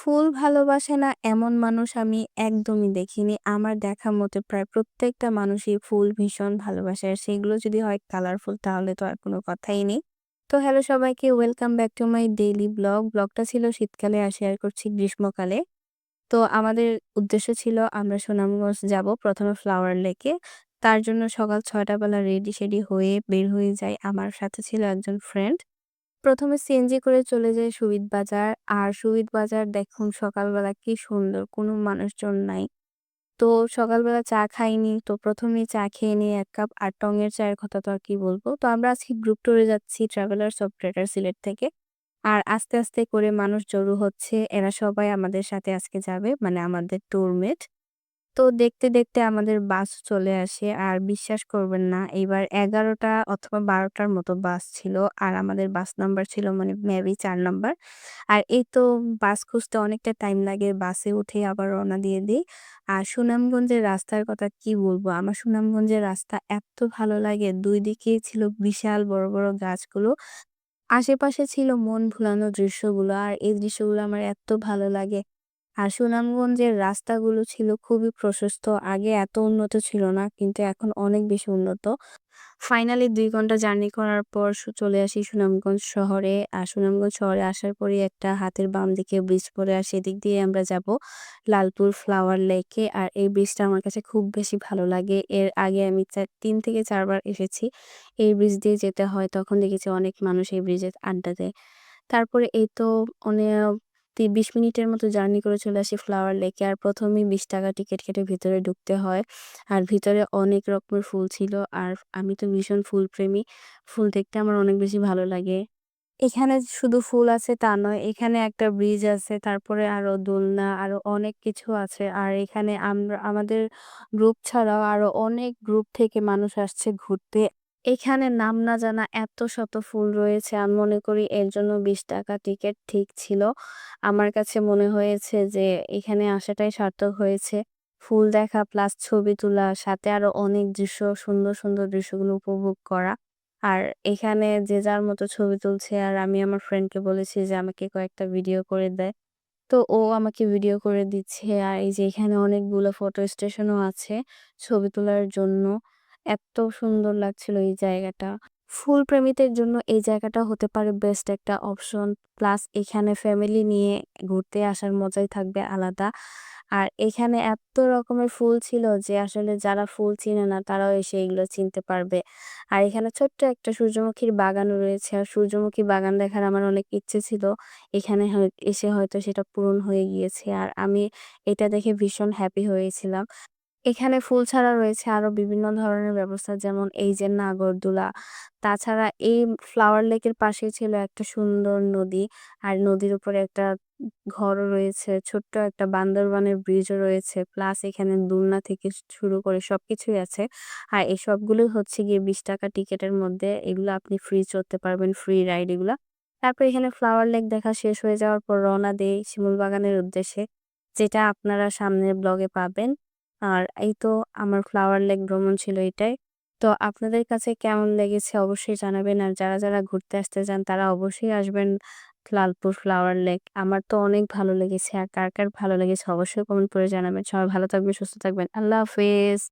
ফুল ভালোবাসে না এমন মানুষ আমি একদমই দেখিনি। আমার দেখা মতে প্রায় প্রত্যেকটা মানুষই ফুল ভীষণ ভালোবাসে। আর সেগুলো যদি হয় কালারফুল তাহলে তো আর কোনো কথাই নেই। তো হ্যালো সবাইকে welcome back to my daily blog. ব্লগটা ছিল শীতকালে, আর শেয়ার করছি গ্রীষ্মকালে। তো আমাদের উদ্দেশ্য ছিল আমরা সুনামগঞ্জ যাব প্রথমে ফ্লাওয়ার লেকে। তার জন্য সকাল ছয়টা বেলা রেডি-সেডি হয়ে বের হয়ে যাই। আমার সাথে ছিল একজন ফ্রেন্ড। প্রথমে সিএনজি করে চলে যায় সুবিধ বাজার। আর সুবিধ বাজার দেখুন সকালবেলা কি সুন্দর, কোনো মানুষজন নাই। তো সকালবেলা চা খাইনি। তো প্রথমেই চা খেয়ে নিই এক কাপ। আর টঙের চায়ের কথা তো আর কি বলব। তো আমরা আজকে গ্রুপ ট্যুরে যাচ্ছি ট্রাভেলার্স অফ গ্রেটার সিলেট থেকে। আর আস্তে, আস্তে করে মানুষ জড়ো হচ্ছে। এরা সবাই আমাদের সাথে আজকে যাবে। মানে আমাদের ট্যুরমেট। তো দেখতে, দেখতে আমাদের বাস চলে আসে। আর বিশ্বাস করবেন না এইবার ১১ টা অথবা ১২ টার মতো বাস ছিল। আর আমাদের বাস নাম্বার ছিল মানে মেবি ৪ নাম্বার। আর এই তো বাস খুঁজতে অনেকটা টাইম লাগে। বাসে উঠে আবার রওনা দিয়ে দেই। আর সুনামগঞ্জের রাস্তার কথা কি বলব? আমার সুনামগঞ্জের রাস্তা এত ভালো লাগে। দুই দিকেই ছিল বিশাল বড়, বড় গাছগুলো। আশেপাশে ছিল মন ভুলানো দৃশ্যগুলো। আর এই দৃশ্যগুলো আমার এত ভালো লাগে। আর সুনামগঞ্জের রাস্তাগুলো ছিল খুবই প্রশস্ত। আগে এত উন্নত ছিল না। কিন্তু এখন অনেক বেশি উন্নত। ফাইনালি দুই ঘণ্টা জার্নি করার পর চলে আসি সুনামগঞ্জ শহরে। আর সুনামগঞ্জ শহরে আসার পরেই একটা হাতের বাম দিকে ব্রিজ পড়ে আর সেদিক দিয়ে আমরা যাব লালপুর ফ্লাওয়ার লেকে। আর এই ব্রিজটা আমার কাছে খুব বেশি ভালো লাগে। এর আগে আমি ৩ থেকে চারবার এসেছি। এই ব্রিজ দিয়ে যেতে হয়। তখন দেখেছি অনেক মানুষ এই ব্রিজে আড্ডা দেয়। তারপরে এই তো অনে ২০ মিনিটের মতো জার্নি করে চলে আসি ফ্লাওয়ার লেকে। আর প্রথমেই বিশ টাকা টিকিট কেটে ভিতরে ঢুকতে হয়। আর ভিতরে অনেক রকমের ফুল ছিল। আর আমি তো ভীষণ ফুলপ্রেমী। ফুল দেখতে আমার অনেক বেশি ভালো লাগে। এখানে শুধু ফুল আছে তা নয়। এখানে একটা ব্রিজ আছে। তারপরে আরও দোলনা, আরও অনেক কিছু আছে। আর এখানে আমরা, আমাদের গ্রুপ ছাড়াও আরও অনেক গ্রুপ থেকে মানুষ আসছে ঘুরতে। এখানে নাম না জানা এত শত ফুল রয়েছে। আমি মনে করি এর জন্য বিশ টাকা টিকিট ঠিক ছিল। আমার কাছে মনে হয়েছে যে এখানে আসাটাই সার্থক হয়েছে। ফুল দেখা প্লাস ছবি তোলা সাথে আরও অনেক দৃশ্য সুন্দর, সুন্দর দৃশ্যগুলো উপভোগ করা। আর এখানে যে যার মতো ছবি তুলছে। আর আমি আমার ফ্রেন্ডকে বলেছি যে আমাকে কয়েকটা ভিডিও করে দেয়। তো ও আমাকে ভিডিও করে দিচ্ছে। আর এই যে এখানে অনেকগুলো ফটো স্টেশনও আছে ছবি তোলার জন্য। এত সুন্দর লাগছিল এই জায়গাটা। ফুল প্রেমীদের জন্য এই জায়গাটা হতে পারে বেস্ট একটা অপশন। প্লাস এখানে ফ্যামিলি নিয়ে ঘুরতে আসার মজাই থাকবে আলাদা। আর এখানে এত রকমের ফুল ছিল যে আসলে যারা ফুল চিনে না, তারাও এসে এগুলো চিনতে পারবে। আর এখানে ছোট্ট একটা সূর্যমুখীর বাগানও রয়েছে। আর সূর্যমুখী বাগান দেখার আমার অনেক ইচ্ছে ছিল। এখানে এসে হয়তো সেটা পূরণ হয়ে গিয়েছে। আর আমি এটা দেখে ভীষণ হ্যাপি হয়েছিলাম। এখানে ফুল ছাড়া রয়েছে আরও বিভিন্ন ধরনের ব্যবস্থা যেমন এই যে নাগরদোলা। তাছাড়া এই ফ্লাওয়ার লেকের পাশেই ছিল একটা সুন্দর নদী। আর নদীর উপরে একটা ঘরও রয়েছে। ছোট্ট একটা বান্দরবানের ব্রিজও রয়েছে। প্লাস এখানে দোলনা থেকে শুরু করে সবকিছুই আছে। আর এই সবগুলোই হচ্ছে গিয়ে ৳২০ টিকেটের মধ্যে। এগুলো আপনি ফ্রি চড়তে পারবেন, ফ্রি রাইড এগুলা। তারপর এখানে ফ্লাওয়ার লেক দেখা শেষ হয়ে যাওয়ার পর রওনা দেই শিমুলবাগানের উদ্দেশ্যে। যেটা আপনারা সামনের ব্লগে পাবেন। আর এই তো আমার ফ্লাওয়ার লেক ভ্রমণ ছিল এটাই। তো আপনাদের কাছে কেমন লেগেছে অবশ্যই জানাবেন। আর যারা, যারা ঘুরতে আসতে চান তারা অবশ্যই আসবেন লালপুর ফ্লাওয়ার লেক। আমার তো অনেক ভালো লেগেছে। আর কার, কার ভালো লেগেছে অবশ্যই কমেন্ট করে জানাবেন। সবাই ভালো থাকবেন, সুস্থ থাকবেন। আল্লাহ হাফেজ।